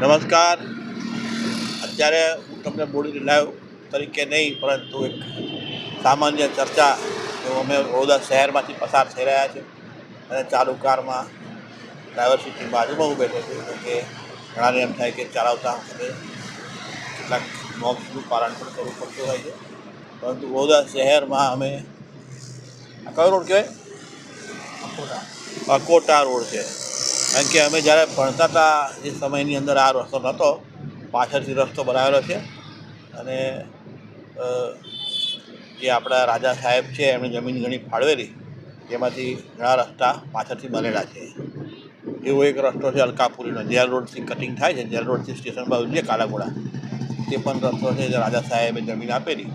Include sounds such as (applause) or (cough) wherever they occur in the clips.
નમસ્કાર. અત્યારે હું તમને બોડી લાઈવ તરીકે નહીં પરંતુ એક સામાન્ય ચર્ચા જો અમે વડોદરા શહેરમાંથી પસાર થઈ રહ્યા છે અને ચાલુ કારમાં ડ્રાઈવર સીટની બાજુમાં હું બેઠો છું કે ઘણાને એમ થાય કે ચલાવતા વખતે કેટલાક નોબ્સનું પાલન પણ કરવું પડતું હોય છે. પરંતુ વડોદરા શહેરમાં અમે આ કયો રોડ કહેવાય? અકોટા રોડ છે. કારણ કે અમે જ્યારે ભણતા હતા એ સમયની અંદર આ રસ્તો નહોતો. પાછળથી રસ્તો બનાવેલો છે. અને જે આપણા રાજા સાહેબ છે, એમણે જમીન ઘણી ફાળવેલી. તેમાંથી ઘણા રસ્તા પાછળથી બનેલા છે. એવો એક રસ્તો છે અલકાપુરીનો. જેલ રોડથી કટિંગ થાય છે. જેલ રોડથી સ્ટેશન બાજુ છે કાલાગોડા તે પણ રસ્તો છે જે રાજા સાહેબે જમીન આપેલી.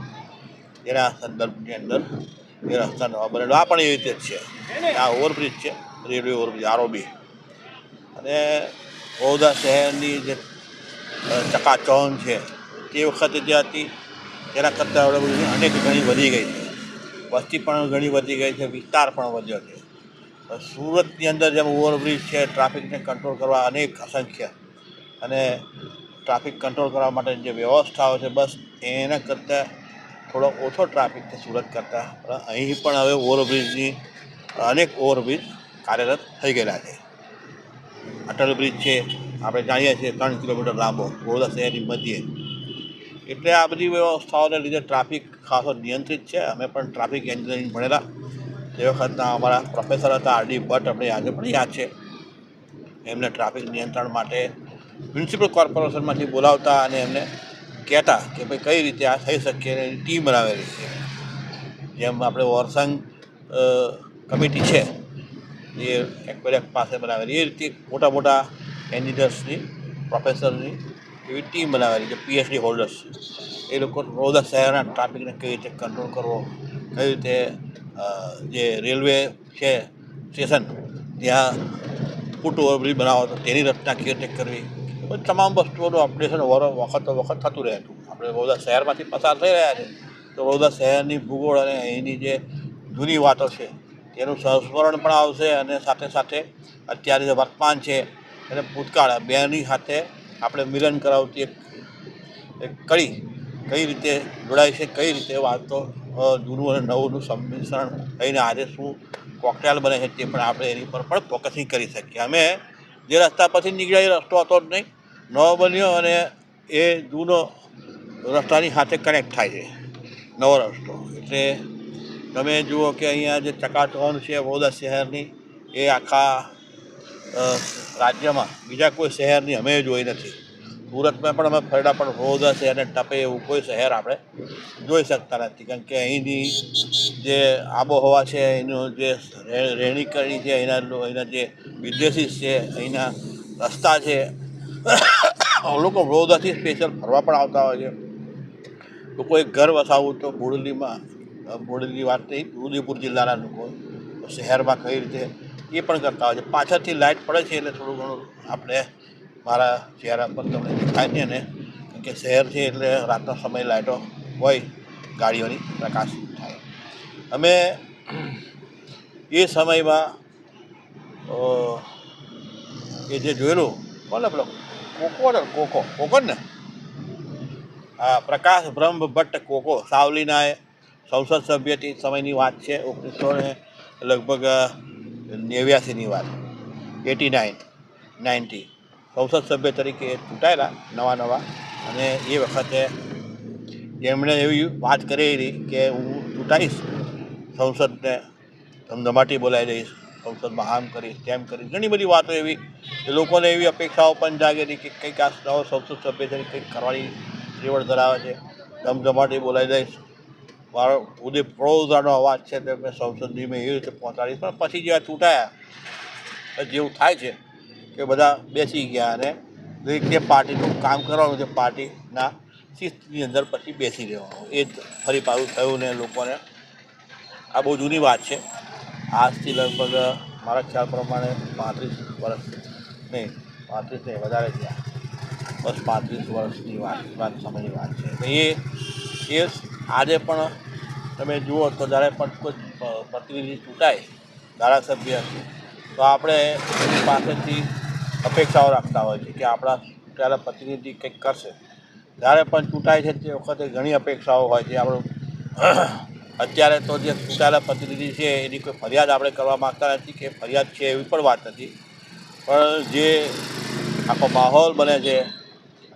એના સંદર્ભની અંદર એ રસ્તા નવા બનેલો. આ પણ એવી રીતે જ છે. આ ઓવરબ્રિજ છે. રેલવે ઓવરબ્રિજ આરઓબી અને વડોદરા શહેરની જે ચકાચોન છે, તે વખતે જે હતી, તેના કરતાં હવે બધી અનેક ઘણી વધી ગઈ છે. વસ્તી પણ ઘણી વધી ગઈ છે, વિસ્તાર પણ વધ્યો છે. સુરતની અંદર જેમ ઓવરબ્રિજ છે, ટ્રાફિકને કંટ્રોલ કરવા અનેક અસંખ્ય. અને ટ્રાફિક કંટ્રોલ કરવા માટે જે વ્યવસ્થાઓ છે, બસ એના કરતાં થોડો ઓછો ટ્રાફિક છે સુરત કરતાં. પણ અહીં પણ હવે ઓવરબ્રિજની અનેક ઓવરબ્રિજ કાર્યરત થઈ ગયેલા છે. અટલ બ્રિજ છે. આપણે જાણીએ છીએ ત્રણ કિલોમીટર લાંબો વડોદરા શહેરની મધ્યે. એટલે આ બધી વ્યવસ્થાઓને લીધે ટ્રાફિક ખાસો નિયંત્રિત છે. અમે પણ ટ્રાફિક એન્જિનિયરિંગ ભણેલા. તે વખતના અમારા પ્રોફેસર હતા આર ડી ભટ્ટ, આપણે આજે પણ યાદ છે. એમને ટ્રાફિક નિયંત્રણ માટે મ્યુનિસિપલ કોર્પોરેશનમાંથી બોલાવતા અને એમને કહેતા કે ભાઈ કઈ રીતે આ થઈ શકે એની ટીમ બનાવેલી છે. જેમ આપણે વોરસંગ કમિટી છે. એ એક્વેરિયમ પાસે બનાવેલી એ રીતે મોટા મોટા એન્જિનિયર્સની પ્રોફેસરની એવી ટીમ બનાવેલી છે પીએચડી હોલ્ડર્સ એ લોકો વડોદરા શહેરના ટ્રાફિકને કઈ રીતે કંટ્રોલ કરવો, કઈ રીતે જે રેલવે છે સ્ટેશન ત્યાં ફૂટ ઓવરબ્રિજ બનાવો, તો તેની રચના કેવી રીતે કરવી? તમામ વસ્તુઓનું અપડેશન વખત વખત થતું રહેતું આપણે વડોદરા શહેરમાંથી પસાર થઈ રહ્યા છે. તો વડોદરા શહેરની ભૂગોળ અને અહીંની જે જૂની વાતો છે તેનું સંસ્મરણ પણ આવશે અને સાથે સાથે અત્યારે જે વર્તમાન છે અને ભૂતકાળ, બેની સાથે આપણે મિલન કરાવતી એક કડી કઈ રીતે જોડાય છે, કઈ રીતે વાતો જૂનું અને નવુંનું સંમિશ્રણ થઈને આજે શું કોકટેલ બને છે તે પણ આપણે એની પર પણ ફોકસિંગ કરી શકીએ. અમે જે રસ્તા પછી નીકળ્યા, એ રસ્તો હતો જ નહીં. નવો બન્યો અને એ જૂનો રસ્તાની સાથે કનેક્ટ થાય છે. નવો રસ્તો. એટલે તમે જુઓ કે અહીંયા જે ચકાચોન છે વડોદરા શહેરની, એ આખા રાજ્યમાં બીજા કોઈ શહેરની અમે જોઈ નથી. સુરતમાં પણ અમે ફરડા, પણ વડોદરા શહેરને ટપે એવું કોઈ શહેર આપણે જોઈ શકતા નથી. કારણ કે અહીંની જે આબોહવા છે, એનું જે રહે- રહેણી છે, એના એના જે બિઝનેસીસ છે અહીંના રસ્તા છે લોકો વડોદરાથી સ્પેશિયલ ફરવા પણ આવતા હોય છે. તો કોઈ ઘર વસાવવું તો બોડેલીમાં બોડેલી વાત નહીં ઉદયપુર જિલ્લાના લોકો. શહેરમાં કઈ રીતે એ પણ કરતા હોય છે. પાછળથી લાઇટ પડે છે એટલે થોડું ઘણું આપણે મારા ચહેરા પર તમને દેખાય છે ને કારણ કે શહેર છે એટલે રાતનો સમય લાઇટો હોય, ગાડીઓની પ્રકાશ થાય. અમે એ સમયમાં એ જે જોયેલું બોલે પેલો કોકો કોકો. કોકો ને? હા, પ્રકાશ બ્રહ્મ ભટ્ટ કોકો, સાવલીના સંસદ સભ્ય તે સમયની વાત છે, ઓગણીસો ને લગભગ નેવ્યાસીની વાત. Eighty nine, ninety. સંસદ સભ્ય તરીકે ચૂંટાયેલા નવા નવા અને એ વખતે એમણે એવી વાત કરેલી કે હું ચૂંટાઈશ, સંસદને ધમધમાટી બોલાવી દઈશ, સંસદમાં આમ કરીશ, તેમ કરીશ. ઘણી બધી વાતો એવી કે લોકોને એવી અપેક્ષાઓ પણ જાગેલી કે કંઈક આ નવો સંસદ સભ્ય તરીકે કરવાની ત્રેવડ ધરાવે છે. ધમધમાટી બોલાવી દઈશ મારો ઉદય પ્રોઝાનો અવાજ છે તે મેં સંસદની મેં એવી રીતે પહોંચાડીશ પણ પછી જેવા ચૂંટાયા જેવું થાય છે કે બધા બેસી ગયા અને દરેક જે પાર્ટીનું કામ કરવાનું છે, પાર્ટીના શિસ્તની અંદર પછી બેસી રહેવાનું. એ જ ફરી પાછું થયું ને લોકોને આ બહુ જૂની વાત છે. આજથી લગભગ મારા ખ્યાલ પ્રમાણે પાંત્રીસ વર્ષ નહીં, પાંત્રીસ નહીં, વધારે થયા. બસ પાંત્રીસ વર્ષની વાત વાત સમયની વાત છે. એ એ આજે પણ તમે જુઓ તો જ્યારે પણ કોઈ પ્રતિનિધિ ચૂંટાય, ધારાસભ્ય, તો આપણે એની પાસેથી અપેક્ષાઓ રાખતા હોય છે કે આપણા ચૂંટાયેલા પ્રતિનિધિ કંઈક કરશે. જ્યારે પણ ચૂંટાય છે તે વખતે ઘણી અપેક્ષાઓ હોય છે. આપણું અત્યારે તો જે ચૂંટાયેલા પ્રતિનિધિ છે, એની કોઈ ફરિયાદ આપણે કરવા માગતા નથી કે ફરિયાદ છે એવી પણ વાત નથી. પણ જે આખો માહોલ બને છે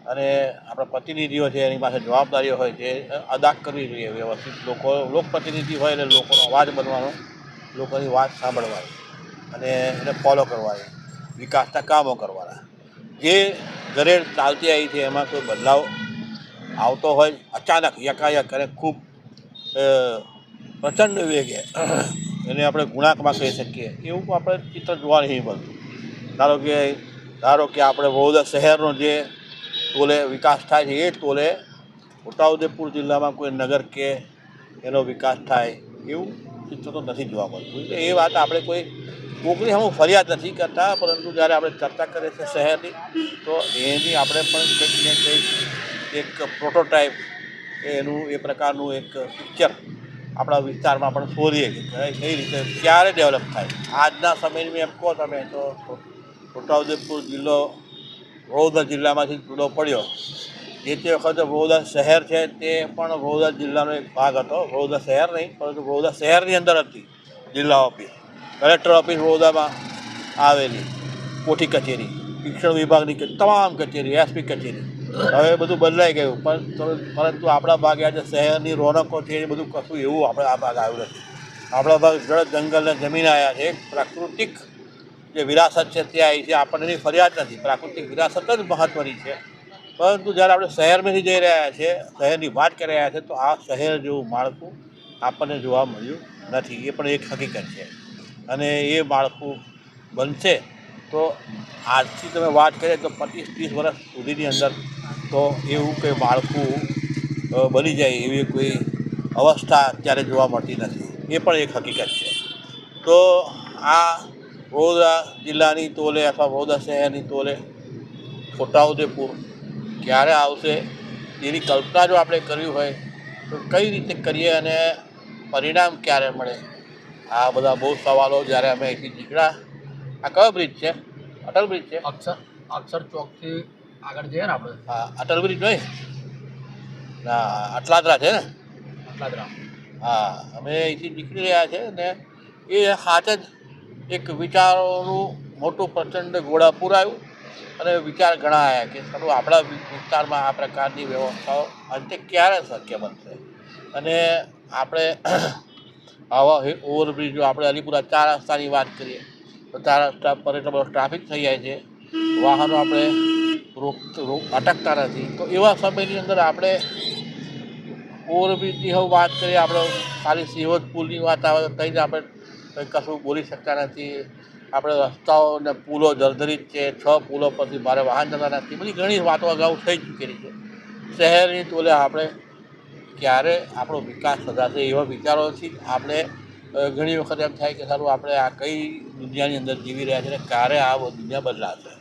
અને આપણા પ્રતિનિધિઓ છે, એની પાસે જવાબદારીઓ હોય છે અદા કરવી જોઈએ વ્યવસ્થિત લોકો, લોકપ્રતિનિધિ હોય એટલે લોકોનો અવાજ બનવાનો, લોકોની વાત સાંભળવાની અને એને ફોલો કરવાની, વિકાસના કામો કરવાના. જે ઘરેડ ચાલતી આવી છે, એમાં કોઈ બદલાવ આવતો હોય, અચાનક યકાયક અને ખૂબ પ્રચંડ વેગે એને આપણે ગુણાંકમાં કહી શકીએ. એવું આપણે ચિત્ર જોવા નહીં મળતું. ધારો કે ધારો કે આપણે વડોદરા શહેરનો જે ટોલે વિકાસ થાય છે એ ટોલે છોટાઉદેપુર જિલ્લામાં કોઈ નગર કે એનો વિકાસ થાય એવું ચિત્ર તો નથી જોવા મળતું. એટલે એ વાત આપણે કોઈ કોકની હું ફરિયાદ નથી કરતા, પરંતુ જ્યારે આપણે ચર્ચા કરીએ છીએ શહેરની, તો એની આપણે પણ કંઈક ને કંઈક એક પ્રોટોટાઈપ એનું એ પ્રકારનું એક પિક્ચર આપણા વિસ્તારમાં પણ શોધીએ કે કઈ રીતે, ક્યારે ડેવલપ થાય. આજના સમયની એમ કહો તમે, તો છોટાઉદેપુર જિલ્લો વડોદરા જિલ્લામાંથી જુદો પડ્યો. જે તે વખતે વડોદરા શહેર છે તે પણ વડોદરા જિલ્લાનો એક ભાગ હતો. વડોદરા શહેર નહીં, પરંતુ વડોદરા શહેરની અંદર હતી જિલ્લા ઓફિસ. કલેક્ટર ઓફિસ વડોદરામાં આવેલી કોઠી કચેરી, શિક્ષણ વિભાગની તમામ કચેરી, એસપી કચેરી. હવે બધું બદલાઈ ગયું, પણ પરંતુ આપણા ભાગે આજે શહેરની રોનકો છે એ બધું કશું એવું આપણે આ ભાગ આવ્યું નથી. આપણા ભાગ જળ જંગલ અને જમીન આવ્યા છે, પ્રાકૃતિક જે વિરાસત છે તે આવી આપણને એની ફરિયાદ નથી. પ્રાકૃતિક વિરાસત જ મહત્ત્વની છે. પરંતુ જ્યારે આપણે શહેરમાંથી જઈ રહ્યા છીએ શહેરની વાત કરી રહ્યા છીએ તો આ શહેર જેવું માળખું આપણને જોવા મળ્યું નથી. એ પણ એક હકીકત છે. અને એ માળખું બનશે તો આજથી તમે વાત કરીએ તો પચીસ ત્રીસ વર્ષ સુધીની અંદર તો એવું કંઈ માળખું બની જાય એવી કોઈ અવસ્થા અત્યારે જોવા મળતી નથી. એ પણ એક હકીકત છે. તો આ વડોદરા જિલ્લાની તોલે અથવા વડોદરા શહેરની તોલે છોટાઉદેપુર ક્યારે આવશે એની કલ્પના જો આપણે કરવી હોય તો કઈ રીતે કરીએ અને પરિણામ ક્યારે મળે? આ બધા બહુ સવાલો જ્યારે અમે અહીંથી નીકળ્યા. આ કયો બ્રિજ છે? અટલ બ્રિજ છે? અક્ષર અક્ષર ચોકથી આગળ જઈએ ને આપણે. હા અટલ બ્રિજ નહીં? ના અટલાદરા છે ને? અટલાદરા. હા અમે અહીંથી નીકળી રહ્યા છે ને એ હાથે જ એક વિચારોનું મોટું પ્રચંડ ગોળા આવ્યું અને વિચાર ઘણા આવ્યા કે સારું, આપણા વિસ્તારમાં આ પ્રકારની વ્યવસ્થાઓ અંતે ક્યારે શક્ય બનશે? અને આપણે (clears throat) આવા ઓવરબ્રિજો, આપણે અલીપુરા ચાર રસ્તાની વાત કરીએ, તો ચાર રસ્તા પર એટલો બધો ટ્રાફિક થઈ જાય છે, વાહનો આપણે રોક રોક અટકતા નથી. તો એવા સમયની અંદર આપણે ઓવરબ્રિજની હવે વાત કરીએ, આપણે ખાલી સિહોદ પુલની વાત આવે તો જ આપણે કશું બોલી શકતા નથી. આપણે રસ્તાઓ ને પુલો જર્જરિત છે, છ પુલો પરથી મારે વાહન જતા નથી. બધી ઘણી વાતો અગાઉ થઈ ચૂકેલી છે. શહેરની તોલે આપણે ક્યારે આપણો વિકાસ થશે એવા વિચારોથી આપણે ઘણી વખત એમ થાય કે સારું, આપણે આ કઈ દુનિયાની અંદર જીવી રહ્યા છીએ ક્યારે આ દુનિયા બદલાશે?